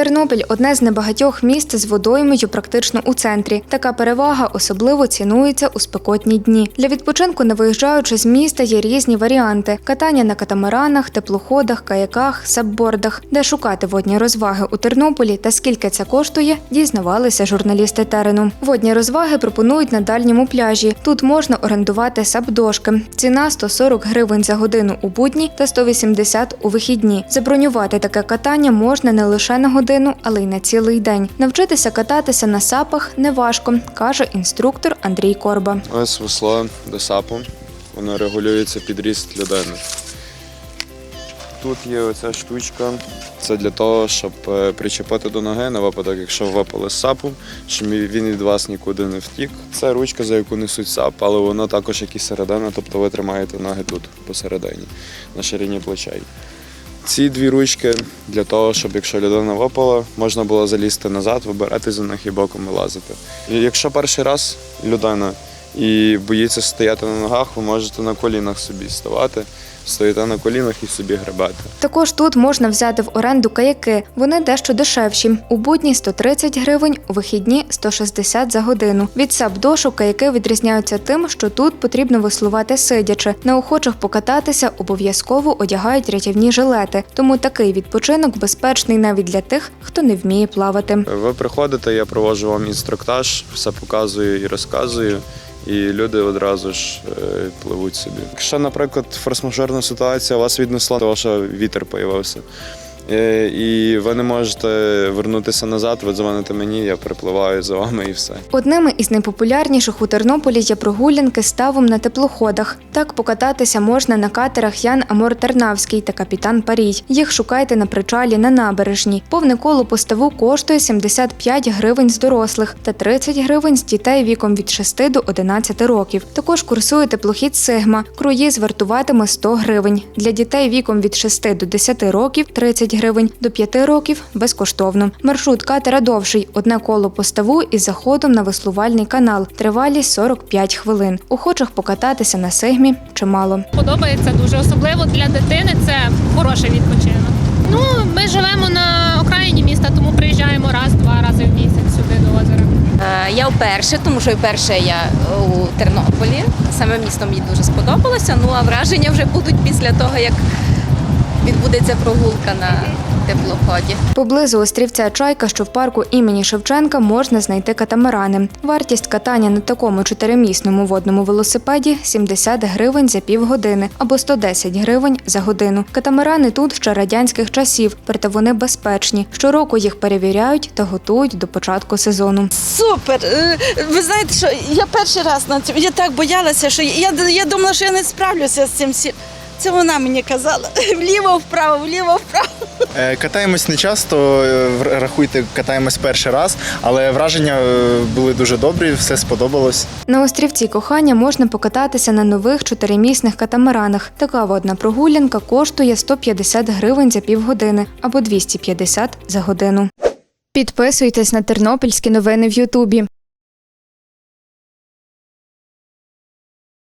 Тернопіль одне з небагатьох міст з водоймою практично у центрі. Така перевага особливо цінується у спекотні дні. Для відпочинку, не виїжджаючи з міста, є різні варіанти: катання на катамаранах, теплоходах, каяках, саббордах. Де шукати водні розваги у Тернополі та скільки це коштує, дізнавалися журналісти терену. Водні розваги пропонують на дальньому пляжі. Тут можна орендувати сабдошки. Ціна 140 гривень за годину у будні та 180 у вихідні. Забронювати таке катання можна не лише на годину, але й на цілий день. Навчитися кататися на сапах неважко, каже інструктор Андрій Корба. Ось весло до сапу. Воно регулюється під ріст людини. Тут є оця штучка. Це для того, щоб е, причепити до ноги на випадок, якщо ви випали з сапу, щоб він від вас нікуди не втік. Це ручка, за яку несуть сап, але воно також як і середина, тобто ви тримаєте ноги тут посередині, на ширині плечей. Ці дві ручки для того, щоб якщо людина випала, можна було залізти назад, вибирати за них і боком вилазити. І якщо перший раз людина і боїться стояти на ногах, ви можете на колінах собі ставати, стоїте на колінах і собі гребете. Також тут можна взяти в оренду каяки. Вони дещо дешевші. У будні 130 гривень, у вихідні 160 за годину. Від саб-дошу каяки відрізняються тим, що тут потрібно веслувати сидячи. На охочих покататися обов'язково одягають рятівні жилети. Тому такий відпочинок безпечний навіть для тих, хто не вміє плавати. Ви приходите, я проводжу вам інструктаж, все показую і розказую. І люди одразу ж е, пливуть собі. Якщо, наприклад, форс-мажорна ситуація вас віднесла, того що вітер появився, і ви не можете вернутися назад, ви дзвоните мені, я припливаю за вами і все. Одними із найпопулярніших у Тернополі є прогулянки ставом на теплоходах. Так покататися можна на катерах Ян Амор Тернавський та Капітан Парій. Їх шукайте на причалі на набережній. Повне коло по ставу коштує 75 гривень з дорослих та 30 гривень з дітей віком від 6 до 11 років. Також курсує теплохід Сигма. Круїз вартуватиме 100 гривень. Для дітей віком від 6 до 10 років 30 гривень, до 5 років безкоштовно. Маршрут катера довший. Одне коло по ставу із заходом на веслувальний канал. Тривалість 45 хвилин. Охочих покататися на Сигмі чимало. Подобається дуже особливо для дитини. Це хороший відпочинок. Ну, ми живемо на окраїні міста, тому приїжджаємо раз-два рази в місяць сюди до озера. Е, Я вперше, тому що вперше я у Тернополі. Саме місто мені дуже сподобалося. Ну а враження вже будуть після того, як відбудеться прогулка на теплоході. Поблизу острівця Чайка, що в парку імені Шевченка, можна знайти катамарани. Вартість катання на такому чотиримісному водному велосипеді 70 гривень за півгодини або 110 гривень за годину. Катамарани тут ще радянських часів, проте вони безпечні. Щороку їх перевіряють та готують до початку сезону. Супер! Е, Ви знаєте, що я перший раз на цьому. Я так боялася, що я, я думала, що я не справлюся з цим всім. Це вона мені казала. Вліво, вправо, вліво, вправо. Е, Катаємось не часто, е, рахуйте, катаємось перший раз, але враження е, були дуже добрі, все сподобалось. На острівці кохання можна покататися на нових чотиримісних катамаранах. Така водна прогулянка коштує 150 гривень за півгодини або 250 за годину. Підписуйтесь на тернопільські новини в Ютубі.